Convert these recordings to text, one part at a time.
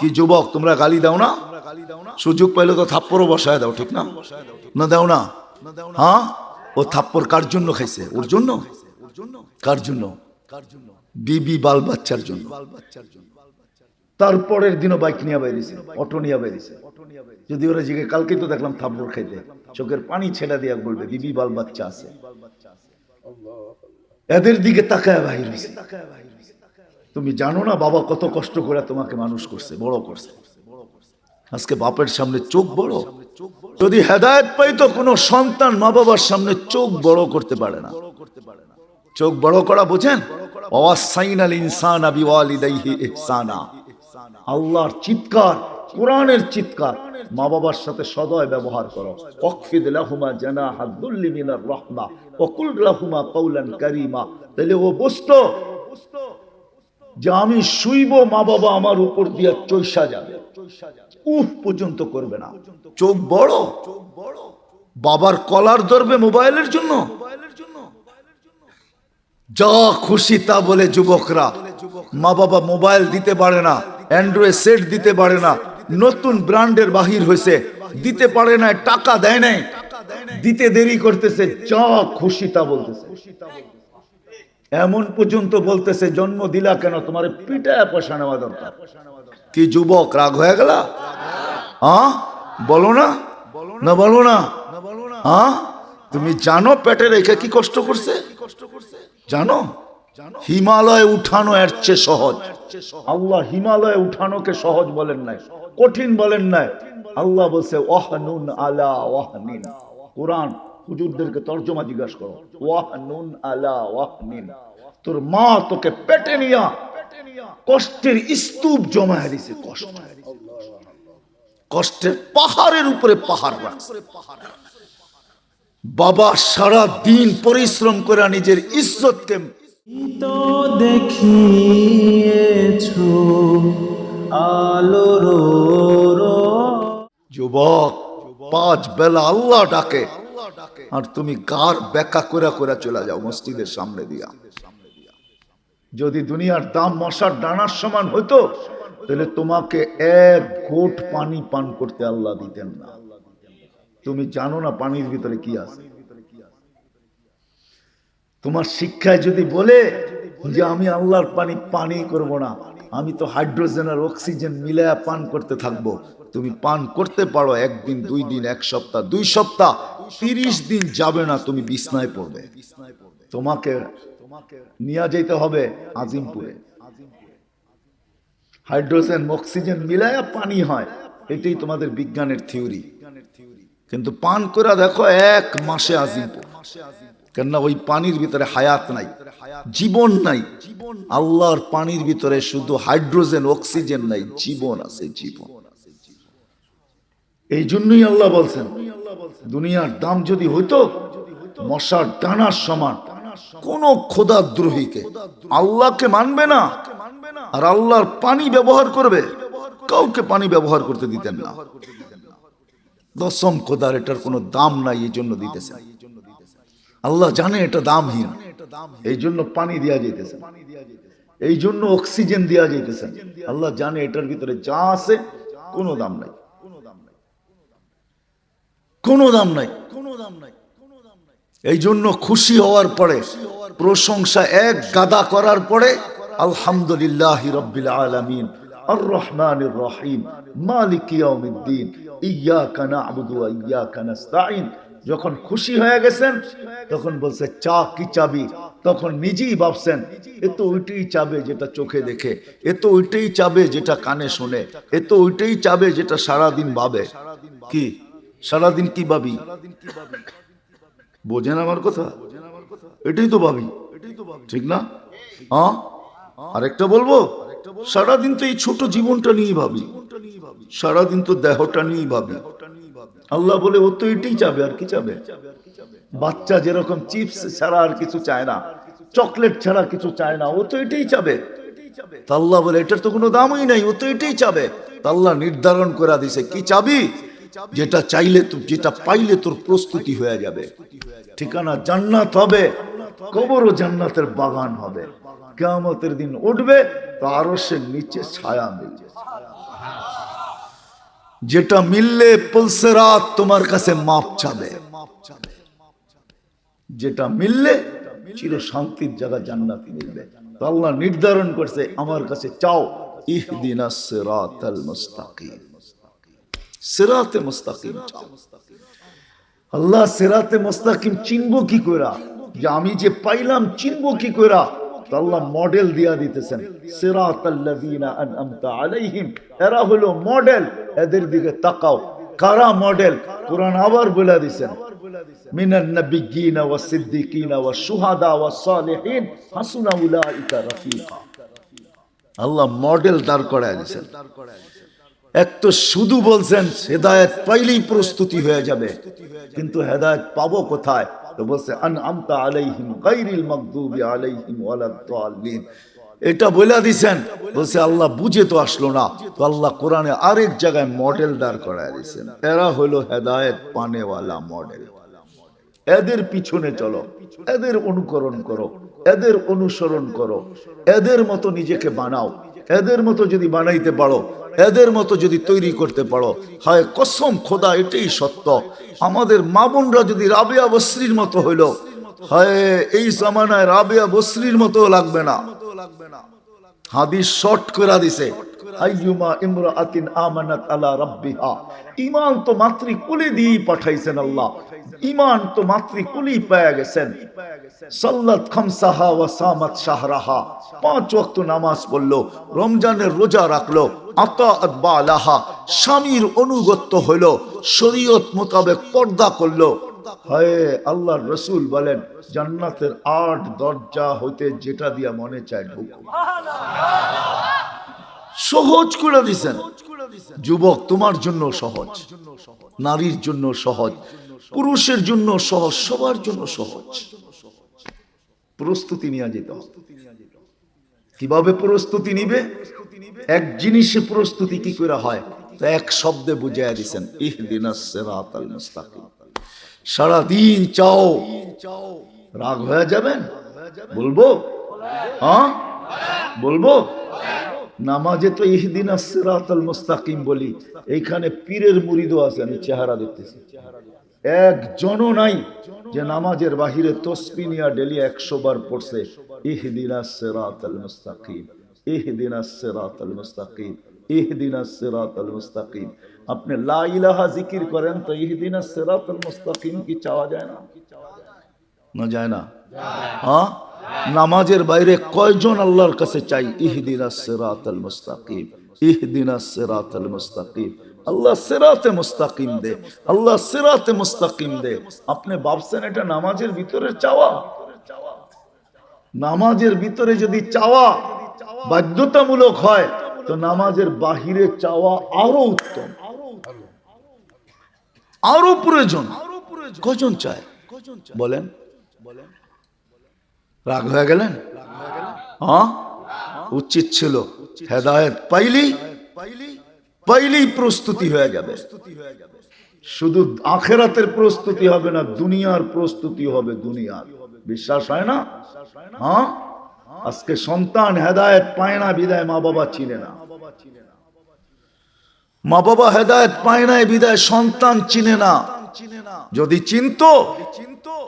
কি যুবক, তোমরা গালি দাও না? সুযোগ পাইলে তো থাপ্পড়ও বসায় দাও, ঠিক না? না দাও না? হ্যাঁ? ও থাপ্পড় কার জন্য খাইছে? ওর জন্য? কার জন্য? বিবি বাল বাচ্চার জন্য। তারপরের দিনও বাইক নিয়ে বেরিয়েছে অটো নিয়ে বেরিয়েছে যদি ওরা জিগে কালকে তো দেখলাম থাপ্পড় খাইতে। চোখের পানি ছেড়া দিয়া বলবে, বিবি বাল বাচ্চা আছে। এদের দিকে তাকায় বাহির হইছে। তুমি জানো না বাবা কত কষ্ট করে তোমাকে মানুষ করছে, বড় করছে। আজকে বাপের সামনে চোখ বড়। যদি হেদায়ত পাইতো কোনো সন্তান মা বাবার সামনে চোখ বড় করতে পারে না। চোখ বড় করা বোঝেন? আল্লাহর চিৎকার, কোরআনের চিৎকার মা বাবার সাথে সদয় ব্যবহার করো। ওয়াকফিদ লাহুমা জানাহাদ দুল্লি মিনার রাহমা ওয়া কুল লাহুমা কাওলান কারীমা। তাহলে ও বুঝতো যে আমি শুইব, মা বাবা আমার উপর দিয়া চৈসা যাবে। উফ, পর্যন্ত করবে না। চোখ বড়। বাবার কলার ধরবে মোবাইলের জন্য। যা খুশি তা বলে যুবকরা। মা বাবা মোবাইল দিতে পারে না, অ্যান্ড্রয়েড সেট দিতে পারে না, নতুন ব্র্যান্ডের বাহির হয়েছে, দিতে পারে না, টাকা দেয় নাই। দিতে দেরি করতেছে, যা খুশি তা বলতেছে। এমন পর্যন্ত বলতেছে, জন্ম দিলা কেন? তোমার পিটায় পয়সা নেওয়া দরকার। কি যুবক, রাগ হয়ে গেল? হ্যাঁ? বলো না। না বলো না। হ্যাঁ? তুমি জানো পেটে রেখে কি কষ্ট করছে? জানো? হিমালয় উঠানো এর চেয়ে সহজ। আল্লাহ হিমালয় উঠানোকে সহজ বলেন নাই। কঠিন বলেন নাই। আল্লাহ বলছে, ওয়াহনুন আলা ওয়াহনিন। কোরআন হুজুরদেরকে তর্জমা জিজ্ঞাসা করো। ওয়াহ নুন আলা ওয়াহনিন। তোর মা তোকে পেটে নিয়া কষ্টের স্তূপ জমা দিছে কষ্ট। কষ্টের পাহাড়ের উপরে পাহাড় রাখছে। বাবা সারা দিন পরিশ্রম করে নিজের ইজ্জতকে তো দেখিয়েছো আলোর যুবক পাঁচ বেলা আল্লাহ ডাকে। আর তুমি গার বেকা করে করে চলে যাও মসজিদের সামনে দিয়া। যদি দুনিয়ার দাম মশার ডানার সমান হতো তাহলে তোমাকে এক ঘোট পানি পান করতে আল্লাহ দিতেন না। তুমি জানো না পানির ভিতরে কি আছে। তোমার শিক্ষায় যদি বলে যে আমি আল্লাহর পানি পানি করব না, আমি তো হাইড্রোজেন আর অক্সিজেন মিলায়া পান করতে থাকব। তুমি পান করতে পারো একদিন, দুই দিন, এক সপ্তাহ, দুই সপ্তাহ তিরিশ দিন যাবে না, তুমি বিছনায় পড়বে। তোমাকে নিয়ে যেতে হবে আজিমপুরে। হাইড্রোজেন, অক্সিজেন মিলায়া পানি হয়, এটাই তোমাদের বিজ্ঞানের থিওরি। কিন্তু পান করে দেখো, এক মাসে আজিমপুর। কেননা ওই পানির ভিতরে হায়াত নাই, জীবন নাই। আল্লাহর পানির ভিতরে শুধু হাইড্রোজেন, অক্সিজেন নাই, জীবন আছে, জীবন। এই জন্যই আল্লাহ বলছেন দুনিয়ার দাম যদি হইতো, মশার ডানার সমান। কোন খোদা দ্রোহীকে আল্লাহকে মানবে না আর আল্লাহর পানি ব্যবহার করবে, কাউকে পানি ব্যবহার করতে দিতেন না। দশম খোদার এটার কোনো দাম নাই এই জন্য দিতেছে আল্লাহ জানে এটা দামহীন, এই জন্য পানি দেওয়া যেতেছে এই জন্য অক্সিজেন দেওয়া যেতেছে আল্লাহ জানে এটার ভিতরে যা আছে, কোনো দাম নাই। কোনো দাম নাই। কোনো দাম নাই এই জন্য খুশি হওয়ার পরে, প্রশংসা এক গাদা করার পরে, আলহামদুলিল্লাহ রব্বিল আলামিন আর রহমান রহিম, মালিক ইয়াউমিদ্দিন যখন খুশি হয়ে গেছেন, তখন বলছে, চা কি চাবি? তখন নিজেই ভাবছেন, এ তো ওইটাই চাবে যেটা চোখে দেখে, এ তো ওইটাই চাবে যেটা কানে শোনে, এ তো ওইটাই চাবে যেটা সারাদিন ভাবে। কি? সারাদিন কি ভাবি? বোঝেন আমার কথা? এটাই তো ভাবি। ঠিক না? হ্যাঁ? আরেকটা বলব? সারাদিন তো এই ছোট জীবনটা নিয়ে ভাবি। সারাদিন তো দেহটা নিয়ে ভাবি। আল্লাহ বলে, ও তো এটাই চাবে, আর কি চাবে? বাচ্চা যেরকম চিপস ছাড়া আর কিছু চায় না, চকলেট ছাড়া কিছু চায় না, ও তো এটাই চাবে। তা আল্লাহ বলে, এটার তো কোনো দামই নাই, ও তো এটাই চাবে। তা আল্লাহ নির্ধারণ করে দিছে, কি চাবি? যেটা চাইলে তো যেটা পাইলে তোর প্রস্তুতি হয়ে যাবে। ঠিকানা জান্নাত হবে, কবরও জান্নাতের বাগান হবে। কেমতের দিন উঠবে, তো আরও সে নিচে ছায়া মিলবে। যেটা মিললে পুলসেরাত তোমার কাছে মাপ চাবে। যেটা মিললে চির শান্তির জায়গা জান্নাত মিলবে। আল্লাহ নির্ধারণ করছে, আমার কাছে চাও, ইহদিনা মুস্তাকিম। সিরাতে মুস্তাকিম আল্লাহ সিরাতে মুস্তাকিম চিনবো কি কইরা? যে আমি যে পাইলাম চিনবো কি কইরা? আল্লাহ মডেল দিয়া দিতেছেন। আলাইহিম। এরা হলো মডেল এদের দিকে তাকাও। কারা মডেল কোরআন আবার বলে দিছেন। মিনান নাবিয়্যিনা ওয়াস সিদ্দিকিনা ওয়াস আল্লাহ মডেল দাঁড় করায় এক তো শুধু বলছেন হেদায়েত পাইলেই প্রস্তুতি হয়ে যাবে। কিন্তু হেদায়েত পাবো কোথায়? তো বলছে, আন আমতা আলাইহিম মাগদুবি আলাইহিম এটা বলে দিছেন। বলছে, আল্লাহ বুঝে তো আসলো না। তো আল্লাহ কোরআনে আরেক জায়গায় মডেল দাঁড় করায় দিয়েছেন। এরা হলো হেদায়েত পানেওয়ালা মডেল। এদের পিছনে চলো, এদের অনুকরণ করো, এদের অনুসরণ করো, এদের মতো নিজেকে বানাও, এদের মতো যদি বানাইতে পারো এদের মতো যদি তৈরি করতে পারো, হয় কসম, খোদা, এটাই সত্য। আমাদের মা বোনরা যদি রাবেয়া বস্রির মতো হইল, হয়, এই জামানায় রাবেয়া বস্রির মতো লাগবে না। হাদিস শর্ট আলা তো মাতৃ দিয়ে পাঠাইছেন আল্লাহ। তো মাতৃ গেছেন। সাল্লাত খামসাহা ওয়া পাঁচ ওয়াক্ত নামাজ পড়ল, রমজানের রোজা রাখল বালাহা স্বামীর অনুগত্য হলো, শরীয়ত মোতাবেক পর্দা করল। হায় আল্লাহর রসুল বলেন, জান্নাতের আট দরজা হইতে যেটা দিয়া মনে চায় ঢুকো। সহজ করে দিছেন। যুবক, তোমার জন্য সহজ, নারীর জন্য সহজ, পুরুষের জন্য সহজ, সবার জন্য সহজ। প্রস্তুতি নিয়ে যেতে হবে। কীভাবে প্রস্তুতি নিবে? এক জিনিসে প্রস্তুতি কি করে হয়? তো এক শব্দে বুঝাইয়া দিছেন ইহদিনাস সিরাতাল মুস্তাকিম। সারা চাও, রাগ হয়ে যাবেন বলব? হ্যাঁ? বলব? নামাজে তো ইহদিন সিরাতাল মুস্তাকিম বলি, এইখানে পীরের মুরিদও আছে, আমি চেহারা দেখতেছি। একজনও নাই যে নামাজের বাহিরে তসবি ডেলি একশো বার পড়ছে। ইহদিনা সিরাতাল মুস্তাকিম, ইহদিনা সিরাতাল মুস্তাকিম, ইহদিনা সিরাতাল মুস্তাকিম। আপনি লা ইলাহা জিকির করেন তো ইহদিনা সিরাতাল মুস্তাকিম কি চাওয়া যায় না? না, যায় না। হ্যাঁ? নামাজের বাইরে কয়জন আল্লাহর কাছে চাই? ইহদিনা সিরাতাল মুস্তাকিম, ইহদিনা সিরাতাল মুস্তাকিম। আল্লাহ সিরাতে মুস্তাকিম দে। আল্লাহ সিরাতে মুস্তাকিম দে। আপনি ভাবছেন এটা নামাজের ভিতরে চাওয়া? নামাজের ভিতরে যদি চাওয়া বাধ্যতামূলক হয়, তো নামাজের বাহিরে চাওয়া আরও উত্তম। আরও প্রয়োজন। কজন চায়? বলেন। রাগ হয়ে গেলেন? হ্যাঁ? উচিত ছিল। হেদায়ত পাইলি পাইলি? পাইলেই প্রস্তুতি হয়ে যাবে। শুধু আখেরাতের প্রস্তুতি হবে না, দুনিয়ার প্রস্তুতি হবে দুনিয়ার। বিশ্বাস হয় না? হ্যাঁ? আজকে সন্তান হেদায়ত পায় না, বিদায় মা বাবা চিনে না। মা বাবা হেদায়ত পায় না, বিদায় সন্তান চিনে না। যদি চিনত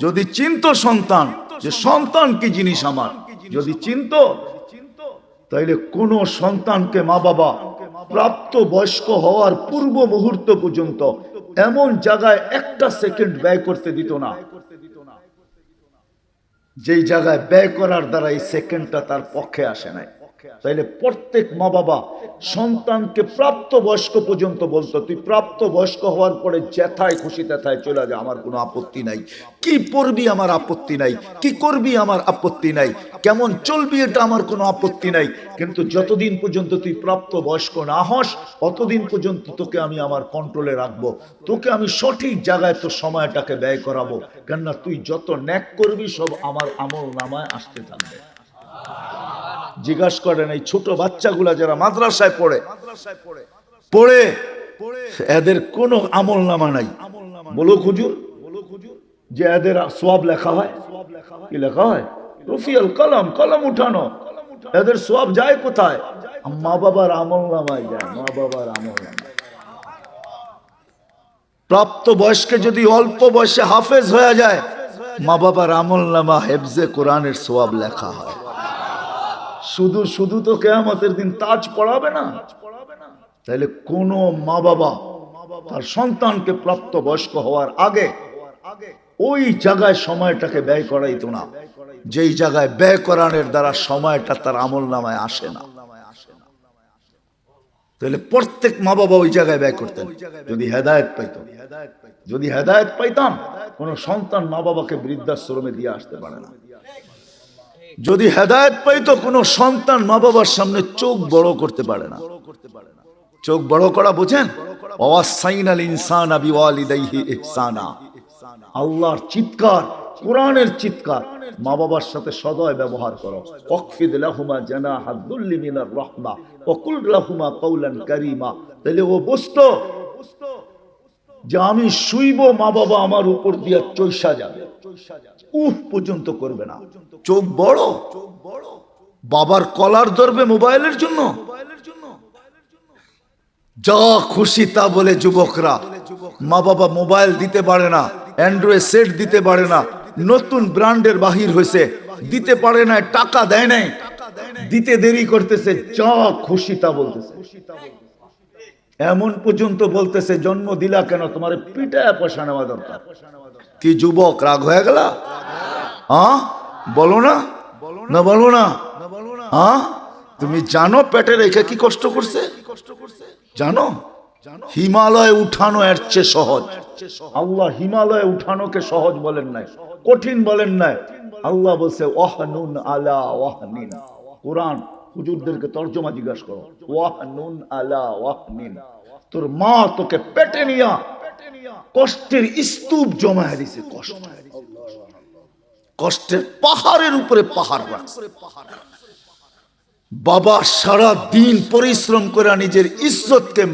যদি চিনত সন্তান, যে সন্তান কি জিনিস আমার? যদি চিনত, তাইলে কোন সন্তানকে মা বাবা প্রাপ্ত বয়স্ক হওয়ার পূর্ব মুহূর্ত পর্যন্ত এমন জায়গায় একটা সেকেন্ড ব্যয় করতে দিত না। যেই জায়গায় ব্যয় করার দ্বারা এই সেকেন্ডটা তার পক্ষে আসে নাই। তাইলে প্রত্যেক মা বাবা সন্তানকে প্রাপ্ত বয়স্ক পর্যন্ত বলতো, তুই প্রাপ্ত বয়স্ক হওয়ার পরে যেথায় খুশি তেথায় চলে যা, আমার কোনো আপত্তি নাই। কি পড়বি আমার আপত্তি নাই, কি করবি আমার আপত্তি নাই, কেমন চলবি এটা আমার কোনো আপত্তি নাই। কিন্তু যতদিন পর্যন্ত তুই প্রাপ্ত বয়স্ক না হস, অতদিন পর্যন্ত তোকে আমি আমার কন্ট্রোলে রাখব। তোকে আমি সঠিক জায়গায় তোর সময়টাকে ব্যয় করাবো। কেননা তুই যত ন্যাক করবি, সব আমার আমল নামায় আসতে থাকবে। জিজ্ঞাসা করেন, এই ছোট বাচ্চাগুলা যারা মাদ্রাসায় পড়ে পড়ে, এদের কোনো আমল নামা নাই। বলো খুজুর যে এদের সব লেখা হয়, কি লেখা হয়? রফিয়াল কলম কলম উঠানো। এদের সব যায় কোথায়? মা বাবার আমল নামায় যায়, মা বাবার আমল প্রাপ্ত বয়স্কে যদি অল্প বয়সে হাফেজ হয়ে যায়, মা বাবার আমল নামা হেফজে কোরআনের সোয়াব লেখা হয়। শুধু শুধু তো কেয়ামতের দিন তাজ পড়াবে না। তাহলে কোন মা বাবা তার সন্তানকে প্রাপ্ত বয়স্ক হওয়ার আগে ওই জায়গায় সময়টাকে ব্যয় করাইতো না। যেই জায়গায় ব্যয় করানোর দ্বারা সময়টা তার আমল নামায় আসে না। তাহলে প্রত্যেক মা বাবা ওই জায়গায় ব্যয় করতেন। যদি হেদায়ত পাইতাম যদি হেদায়ত পাইতাম, কোন সন্তান মা বাবাকে বৃদ্ধাশ্রমে দিয়ে আসতে পারে না। যদি হেদায়ত পাইতো কোন সন্তান মা বাবার সামনে চোখ বড় করতে পারে না। চোখ বড় করা বুঝেন? আল্লাহর চিৎকার, কোরআনের চিৎকার মা বাবার সাথে সদয় ব্যবহার করো। অকফিদ লাহুমা জানাহা দুল্লি মিনার রাহমা ওয়া কুল লাহুমা কওলান কারীমা। তাহলে ও বুঝতো যে আমি শুইব মা বাবা আমার উপর দিয়ে চৈসা যাবে। উফ পর্যন্ত করবে না। চোখ বড়, বাবার কলার ধরবে মোবাইলের জন্য। যা খুশি তা বলে যুবকরা মা বাবা মোবাইল দিতে পারে না, অ্যান্ড্রয়েড সেট দিতে পারে না, নতুন ব্র্যান্ডের বাহির হয়েছে, দিতে পারে না, টাকা দেয় নাই, দিতে দেরি করতেছে, যা খুশি তা বলতেছে। এমন পর্যন্ত বলতেছে, জন্ম দিলা কেন, তোমার পিটায় পয়সা নেওয়া দরকার। কি যুবক, রাগ হয়ে গেল? হ্যাঁ বলো না। না বলো না। হ্যাঁ তুমি জানো পেটে রেখে কি কষ্ট করছে? জানো? হিমালয় উঠানো এর চেয়ে সহজ। আল্লাহ হিমালয় উঠানোকে সহজ বলেন নাই। কঠিন বলেন নাই। আল্লাহ বলছে, ওয়াহনুন আলা ওয়াহনিন। কোরআন হুজুরদেরকে তর্জমা জিজ্ঞাসা করো। ওয়াহনুন আলা ওয়াহনিন। তোর মা তোকে পেটে নিয়া কষ্টের স্তূপ জমায় দিছে, কষ্ট। কষ্টের পাহাড়ের উপরে পাহাড় রাখছে। বাবা সারা দিন পরিশ্রম করে নিজের ইজ্জতকে,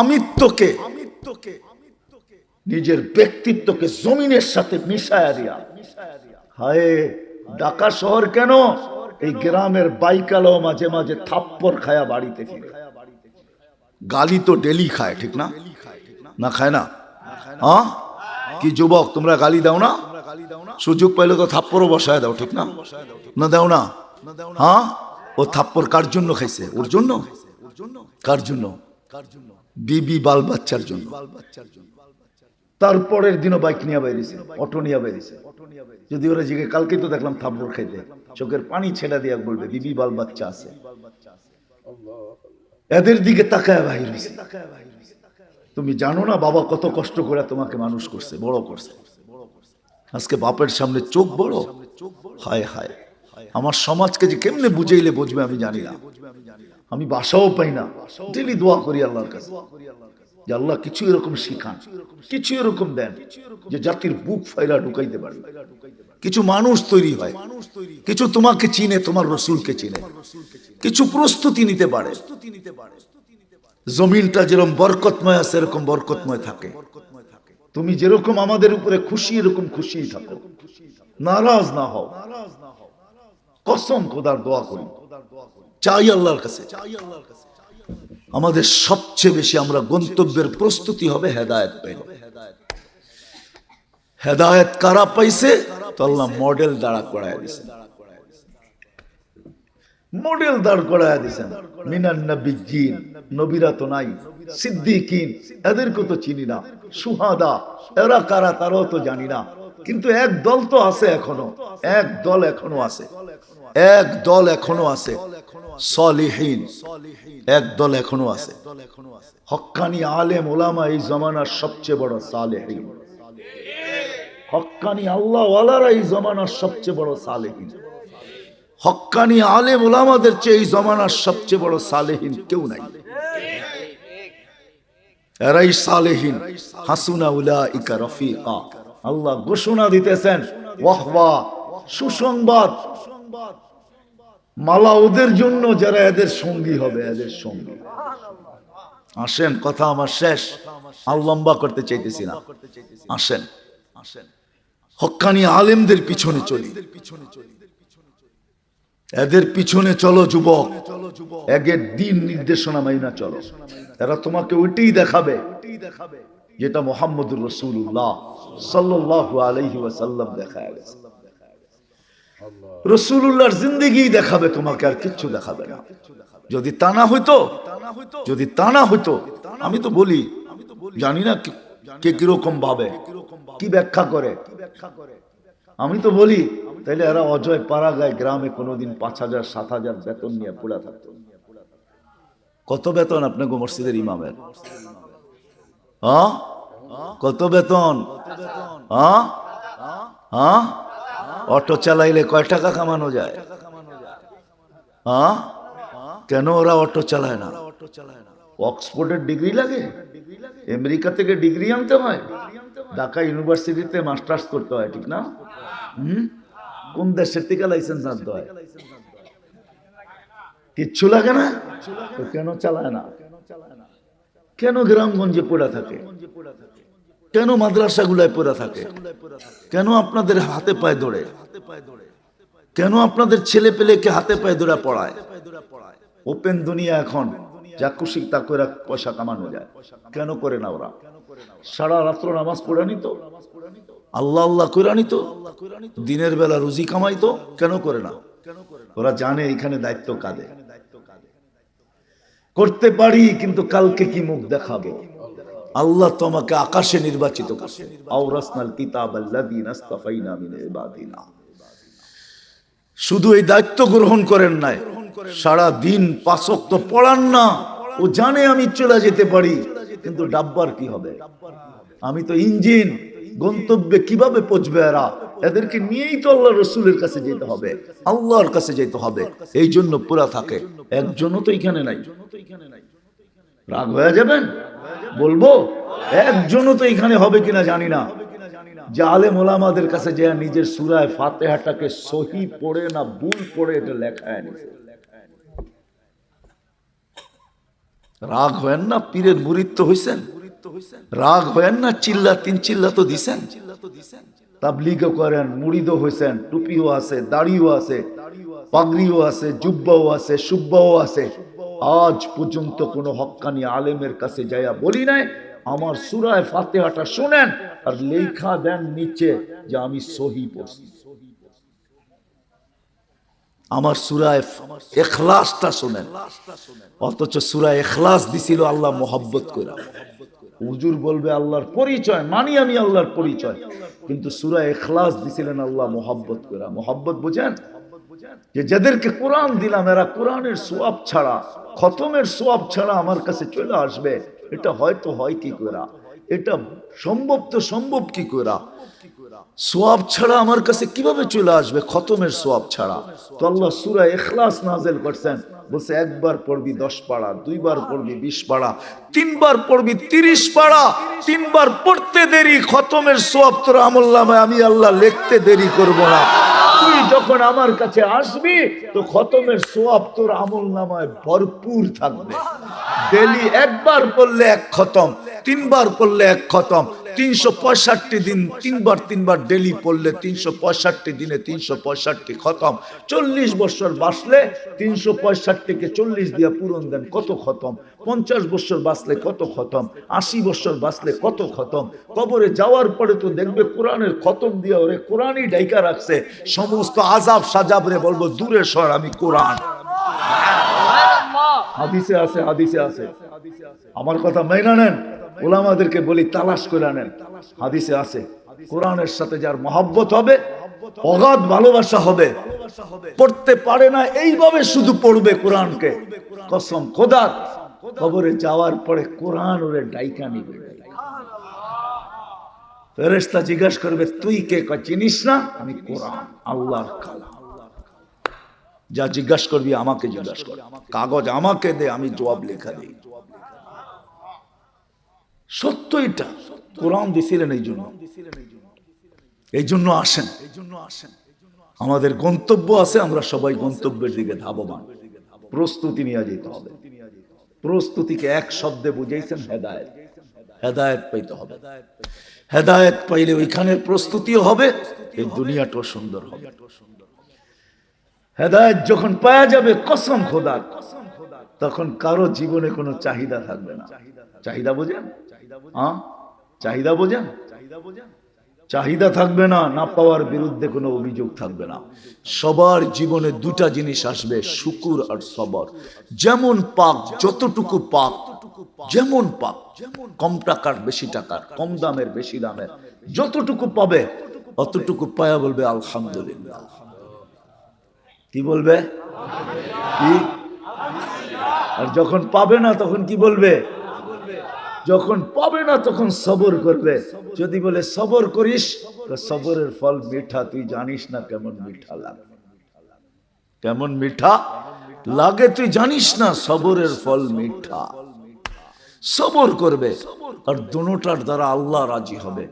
আমিত্বকে, নিজের ব্যক্তিত্বকে জমিনের সাথে মিশায়া দিয়া। হায়, ঢাকা শহর কেন? এই গ্রামের বাইকালো মাঝে মাঝে থাপ্পর খায়া বাড়িতে গালি তো ডেলি খায়, ঠিক না? না খায় না? হ্যাঁ? কি যুবক, তোমরা গালি দাও না? সুযোগ পাইলে তো থাপ্পরও বসায় দাও, ঠিক না? না দাও না? হ্যাঁ? ও থাপ্পর কার জন্য খাইছে? ওর জন্য? কার জন্য? বিবি বাল বাচ্চার জন্য। তারপরের দিনও বাইক নিয়ে বাইরেছে, অটো নিয়ে বাইরেছে। যদি ওরা জিগে কালকে তো দেখলাম থাপ্পর খাইতে। চোখের পানি ছেড়া দিয়া বলবে, বিবি বাল বাচ্চা আছে। এদের দিকে তাকায় বাহির হয়েছে তুমি জানো না বাবা কত কষ্ট করে তোমাকে মানুষ করছে, বড় করছে। আজকে বাপের সামনে চোখ বড়, হায় হায়। আমার সমাজকে যে কেমনে বুঝাইলে বুঝবে আমি জানি না। আমি বাসাও পাই না। ডেলি দোয়া করি আল্লাহর কাছে। যে আল্লাহ কিছু এরকম শিখান, কিছু এরকম দেন, যে জাতির বুক ফাইলা ঢুকাইতে পারে। কিছু মানুষ তৈরি হয়, কিছু তোমাকে চিনে, তোমার রসুলকে চিনে। কিছু প্রস্তুতি নিতে পারে। জমিনটা যেরকম বরকতময় আছে এরকম বরকতময় থাকে। তুমি যেরকম আমাদের উপরে খুশি, এরকম খুশি থাকো। নারাজ না হও। কসম খোদার দোয়া করি। চাই আল্লাহর কাছে। আমাদের সবচেয়ে বেশি আমরা গন্তব্যের প্রস্তুতি হবে হেদায়ত পাইল হেদায়ত কারা পাইছে? তো আল্লাহ মডেল দাঁড়া করায় দিছে মডেল দাঁড় করায় দিছেন। মিনান নবীজিন নবীরা তো নাই, সিদ্দিকিন, এদেরকে তো চিনি না, সুহাদা, এরা কারা তারাও তো জানি না। কিন্তু এক দল তো আছে এখনও, এক দল এখনও আছে, এক দল এখনও আছে, সলিহীন, এক দল এখনও আছে। হক্কানি আলেম ওলামা এই জমানার সবচেয়ে বড় সালেহীন। হক্কানি আল্লাহওয়ালারা এই জমানার সবচেয়ে বড় সালেহীন। হক্কানি আলেম ওলামাদের চেয়ে এই জমানার সবচেয়ে বড় সালেহীন কেউ নাই। এরাই সালেহীন। হাসুনা উলাইকা রফিকা। আল্লাহ ঘোষণা দিতেছেন, ওয়াহওয়া, সুসংবাদ। মালা ওদের জন্য যারা এদের সঙ্গী হবে, এদের সঙ্গী। আসেন, কথা আমার শেষ। আর করতে চাইতেছি না। আসেন। আসেন হক্কানি আলেমদের পিছনে চলি। এদের পিছনে চলো যুবক। একের দিন নির্দেশনা মাইনা চলো। এরা তোমাকে ওইটাই দেখাবে, যেটা মোহাম্মদুর রসুল্লাহ সাল্লাহ আলহি ওয়াসাল্লাম দেখায় গেছে। রসুল্লাহর জিন্দিগি দেখাবে তোমাকে, আর কিচ্ছু দেখাবে না। যদি তা না হইতো, যদি তা না হইতো, আমি তো বলি, জানি না কে কীরকম ভাবে, কি ব্যাখ্যা করে। আমি তো বলি তাইলে এরা অজয় পাড়া গায় গ্রামে কোনোদিন পাঁচ হাজার, সাত হাজার বেতন নিয়ে পড়ে থাকতো। কত বেতন আপনাকে মসজিদের ইমামের? কত বেতন? অটো চালাইলে কয় টাকা কামানো যায়? কেন ওরা অটো চালায় না? অক্সফোর্ডের ডিগ্রি লাগে? আমেরিকা থেকে ডিগ্রি আনতে হয়? ঢাকা ইউনিভার্সিটিতে মাস্টার্স করতে হয়, ঠিক না? হুম? কোন দেশের থেকে লাইসেন্স আনতে হয়? কিচ্ছু লাগে না? তো কেন চালায় না? কেন গ্রামগঞ্জে পড়ে থাকে? কেন মাদ্রাসাগুলায় পড়ে থাকে? কেন আপনাদের হাতে পায়ে ধরে? কেন আপনাদের ছেলে পেলেকে হাতে পায়ে ধরে পড়ায়? ওপেন দুনিয়া এখন। যা খুশি তা করে পয়সা কামানো যায়। কেন করে না ওরা? সারা রাত্র নামাজ পড়ে নিত আল্লাহ আল্লাহ করে নিত দিনের বেলা রুজি কামাইতো, কেন করে না? ওরা জানে এখানে দায়িত্ব কাঁদে করতে পারি, কিন্তু কালকে কি মুখ দেখাবো? আল্লাহ তোমাকে আকাশে নির্বাচিত শুধু এই দায়িত্ব গ্রহণ করেন নাই সারা দিন পাঁচক তো পড়ান না। ও জানে আমি চলে যেতে পারি। কিন্তু ডাব্বার কি হবে? আমি তো ইঞ্জিন, গন্তব্যে কীভাবে পৌঁছবে এরা? এদেরকে নিয়েই তো আল্লাহ রসুলের কাছে যেতে হবে, আল্লাহর কাছে যেতে হবে। এই জন্য পুরা থাকে, একজনও তো এখানে নাই। রাগ হয়ে যাবেন? বলব, একজনও তো এখানে হবে কিনা জানি না। যে আলেম কাছে যে নিজের সুরায় ফাতেহাটাকে সহি পড়ে না ভুল পড়ে এটা লেখায় নিছে। রাগ হয়েন না, পীরের মুরিত্ব হইছেন। রাগ হয়েন না, চিল্লা, তিন চিল্লা তো দিছেন। তাবলিগও করেন, মুড়িদও টুপিও আছে, দাড়িও আছে, পাগড়িও আছে, জুব্বাও আছে, সুব্বাও আছে। আজ পর্যন্ত কোনো হক্কানি আলেমের কাছে যাইয়া বলি নাই, আমার সুরায় ফাতেহাটা শোনেন আর লেখা দেন নিচে যে আমি সহি পড়ছি। আমার সুরায় এখলাসটা শোনেন। অথচ সুরায় এখলাস দিছিল আল্লাহ মোহাব্বত করে হুজুর বলবে আল্লাহর পরিচয়, মানি আমি আল্লাহর পরিচয়। কিন্তু সুরা এখলাস দিছিলেন আল্লাহ মোহাব্বত করে মোহাব্বত বুঝেন? যে যাদেরকে কোরআন দিলাম, এরা কোরআনের সোয়াব ছাড়া, খতমের সোয়াব ছাড়া আমার কাছে চলে আসবে। এটা হয়তো হয় কি করা এটা সম্ভব তো সম্ভব কি করা সোয়াব ছাড়া আমার কাছে কীভাবে চলে আসবে? খতমের সোয়াব ছাড়া। তো আল্লাহ সুরা এখলাস নাজেল করছেন। বলছে, একবার পড়বি দশ পাড়া, দুইবার পড়বি বিশ পাড়া, তিনবার পড়বি তিরিশ পাড়া, তিনবার পড়তে দেরি, খতমের সোয়াব তোর আমল নামায় আমি আল্লাহ লিখতে দেরি করব না। তুই যখন আমার কাছে আসবি, তো খতমের সোয়াব তোর আমল নামায় ভরপুর থাকবে। ডেলি একবার পড়লে এক খতম, তিনবার পড়লে এক খতম তিনশো পঁয়ষট্টি দিন তিনবার তিনবার ডেলি পড়লে তিনশো পঁয়ষট্টি দিনে তিনশো পঁয়ষট্টি খতম। চল্লিশ বছর বাঁচলে তিনশো পঁয়ষট্টিকে চল্লিশ দিয়ে পূরণ দেন কত খতম? পঞ্চাশ বছর বাঁচলে কত খতম? আশি বছর বাঁচলে কত খতম? কবরে যাওয়ার পরে তো দেখবে কোরআনের খতম দিয়ে ওরে কোরআনই ডাইকা রাখছে। সমস্ত আজাব সাজাব রে বলব দূরে সর আমি কোরআন। হাদিসে আছে হাদিসে আছে। আমার কথা মেনে নেন? ওলামাদেরকে বলি, তালাশ করে নেন হাদিসে আছে, কোরআনের সাথে যার মহাব্বত হবে, অগাধ ভালোবাসা হবে। পড়তে পারে না, এইভাবে শুধু পড়বে কোরআনকে। কসম খোদার, কবরে যাওয়ার পরে কোরআন ওরে ডাইকা নিবে। ফেরেস্তা জিজ্ঞাসা করবে, তুই কে? চিনিস না? আমি কোরআন, আল্লাহর কালাম। যা জিজ্ঞাসা করবি আমাকে জিজ্ঞাসা কর। কাগজ আমাকে দে, আমি জবাব লেখা দিই। সত্য এটা কোরআন দিছিলেন এই জন্য। এই জন্য আসেন। এই জন্য আসেন আমাদের গন্তব্য আছে, আমরা সবাই গন্তব্যের দিকে ধাবমান প্রস্তুতি নিয়ে যেতে হবে। প্রস্তুতিকে এক শব্দে বুঝাইছেন, হেদায়ত। হেদায়ত পাইতে হবে। হেদায়ত পাইলে ওইখানের প্রস্তুতিও হবে এই দুনিয়াটাও সুন্দর হবে। হেদায়ত যখন পাওয়া যাবে, কসম খোদার, তখন কারও জীবনে কোনো চাহিদা থাকবে না। চাহিদা বোঝেন? হ্যাঁ? চাহিদা বোঝেন? চাহিদা থাকবে না না পাওয়ার বিরুদ্ধে কোনো অভিযোগ থাকবে না। সবার জীবনে দুটা জিনিস আসবে শুকুর আর সবর। যেমন পাক যতটুকু পাক যেমন পাক কম টাকার বেশি টাকার কম দামের বেশি দামের যতটুকু পাবে অতটুকু পায়া বলবে আলহামদুলিল্লাহ। কি বলবে? কি? আর যখন পাবে না তখন কি বলবে? যখন পাবে না, তখন সবর করবে। যদি বলে, সবর করিস সবরের ফল মিঠা, তুই জানিস না কেমন মিঠা লাগে। কেমন মিঠা লাগে, তুই জানিস না, সবরের ফল মিঠা। সবর করবে, আর দুটার দ্বারা আল্লাহ রাজি হবে।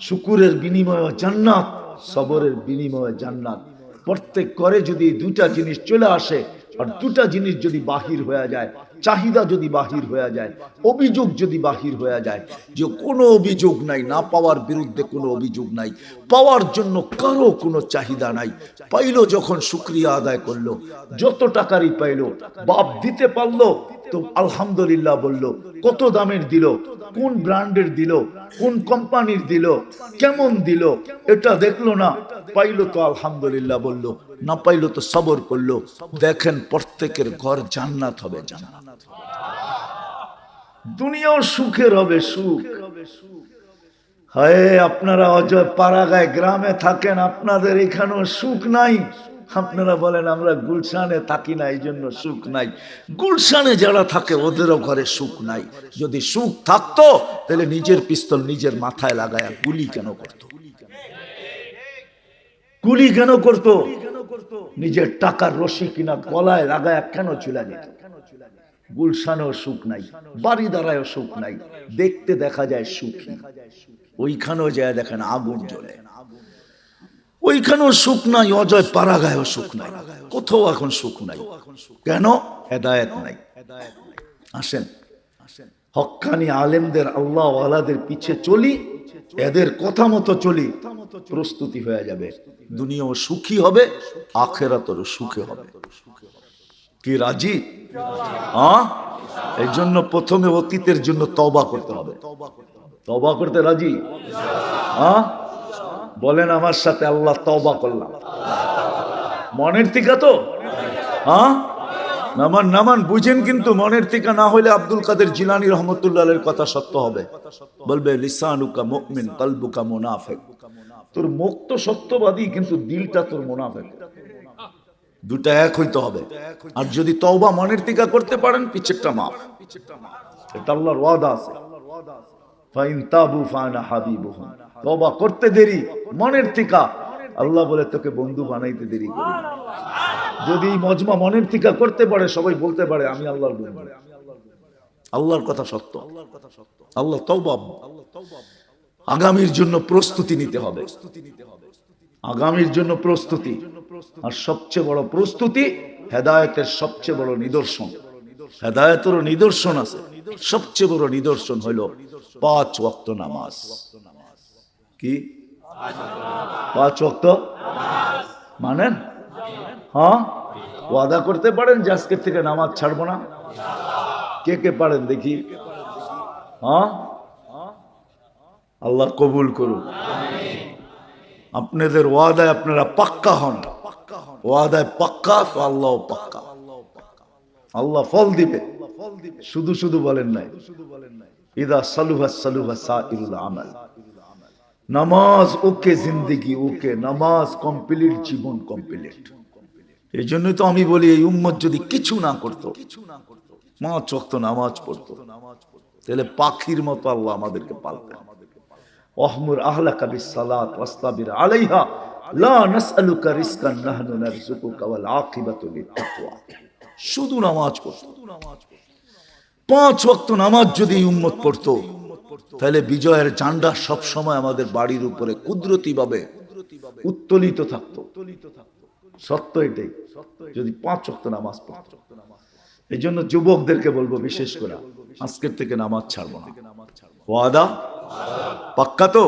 শুকুরের বিনিময়ে জান্নাত, সবরের বিনিময়ে জান্নাত। প্রত্যেক করে যদি দুটা জিনিস চলে আসে আর দুটা জিনিস যদি বাহির হয়ে যায়, চাহিদা যদি বাহির হয়ে যায়, অভিযোগ যদি বাহির হয়ে যায় যে কোনো অভিযোগ নাই, না পাওয়ার বিরুদ্ধে কোনো অভিযোগ নাই, পাওয়ার জন্য কারও কোনো চাহিদা নাই। পাইলো যখন শুক্রিয়া আদায় করল, যত টাকারই পাইলো, বাপ দিতে পারল, তো আলহামদুলিল্লাহ বলল, কত দামের দিল, কোন ব্র্যান্ডের দিল, কোন কোম্পানির দিল, কেমন দিল, এটা দেখল না, পাইলো তো আলহামদুলিল্লাহ বলল। না পাইলো তো সবর করল। দেখেন প্রত্যেকের ঘর জান্নাত হবে, জান্নাত দুনিয়াও সুখের হবে, সুখ। হায়, আপনারা অজয় পাড়াগায় গ্রামে থাকেন, আপনাদের এখানেও সুখ নাই। আপনারা বলেন, আমরা গুলশানে থাকি না এই জন্য সুখ নাই। গুলশানে যারা থাকে, ওদেরও ঘরে সুখ নাই। যদি সুখ থাকতো, তাহলে নিজের পিস্তল নিজের মাথায় লাগায়া গুলি কেন করতো? গুলি কেন করতো? নিজের টাকার রশি কিনা গলায় লাগায়া কেন চলে যেত গুলশানেও সুখ নাই বাড়ি দ্বারায়ও সুখ নাই, দেখতে দেখা যায় সুখী। ওইখানেও যায় দেখেন আগুন জ্বলে। ওইখানেও সুখ নাই, অজয় পাড়াগায়ও সুখ নাই, কোথাও এখন সুখ নাই। কেন? হেদায়েত নাই। আসেন। হক্কানি আলেমদের আল্লাহ আলাদের পিছে চলি, এদের কথা মতো চলি, প্রস্তুতি হয়ে যাবে। দুনিয়াও সুখী হবে, আখেরাতরও সুখে হবে। কি রাজি? হ্যাঁ? এই জন্য প্রথমে অতীতের জন্য তবা করতে হবে। তবা করতে রাজি? হ্যাঁ? বলেন আমার সাথে, আল্লাহ তবা করলাম। মনের টিকা তো? হ্যাঁ? নামান নামান, বুঝেন কিন্তু মনের টিকা না হলে আব্দুল কাদের জিলানি রহমতুল্লাহের কথা সত্য হবে। বলবে, লিসানুকা মুমিন, কলবুকা মুনাফেক। তোর মুখ তো সত্যবাদী কিন্তু দিলটা তোর মুনাফেক। দুটা এক হইতে হবে। আর যদি তওবা মনের টিকা করতে পারেন, পিছেরটা মাফ। এটা আল্লাহর ওয়াদা আছে। ফাইন তাবু ফানা হাবিবুহুম। তওবা করতে দেরি, মনের টিকা আল্লাহ বলে, তোকে বন্ধু বানাইতে দেরি করি। যদি মজমা মনের টিকা করতে পারে, সবাই বলতে পারে, আমি আল্লাহর বন্ধু। আল্লাহর কথা সত্য। আল্লাহ তওবা। আগামীর জন্য প্রস্তুতি নিতে হবে। আগামীর জন্য প্রস্তুতি। আর সবচেয়ে বড় প্রস্তুতি হেদায়তের সবচেয়ে বড় নিদর্শন। হেদায়তেরও নিদর্শন আছে। সবচেয়ে বড় নিদর্শন হইল পাঁচ ওয়াক্ত নামাজ। কি? পাঁচ ওয়াক্ত? মানেন? হ্যাঁ? ওয়াদা করতে পারেন যে আজকের থেকে নামাজ ছাড়বো না? কে কে পারেন দেখি? হ্যাঁ? আল্লাহ কবুল করুন আপনাদের ওয়াদায় আপনারা পাক্কা হন। ওয়াদায় পাক্কা তো আল্লাহ পাক্কা। আল্লাহ ফল দিবে। শুধু শুধু বলেন নাই। ইদা সালুহা সালুহা আমাল। নামাজ ওকে জিন্দেগি ওকে নামাজ কমপ্লিট, জীবন কমপ্লিট। এই জন্যই তো আমি বলি, এই উম্মত যদি কিছু না করতো, পাঁচ ওয়াক্ত নামাজ পড়তো, তাহলে পাখির মতো আল্লাহ আমাদেরকে পালতেন। অহমুর আহলাকা বিসসালাত ওয়াস্তাবির আলাইহা, লা নাসআলুকা রিজকান নাহনু নারযুকুকা ওয়াল শুধু নামাজ পড়তো। পাঁচ ওয়াক্ত নামাজ যদি উম্মত পড়তো, তাহলে বিজয়ের ঝান্ডা সব সময় আমাদের বাড়ির উপরে কুদরতি ভাবে উত্তোলিত থাকতো। সত্য এটাই, যদি পাঁচ ওয়াক্ত নামাজ পড়তো। এই জন্য যুবকদেরকে বলব বিশেষ করে, আজকের থেকে নামাজ ছাড়বো না। ওয়াদা পাক্কা তো?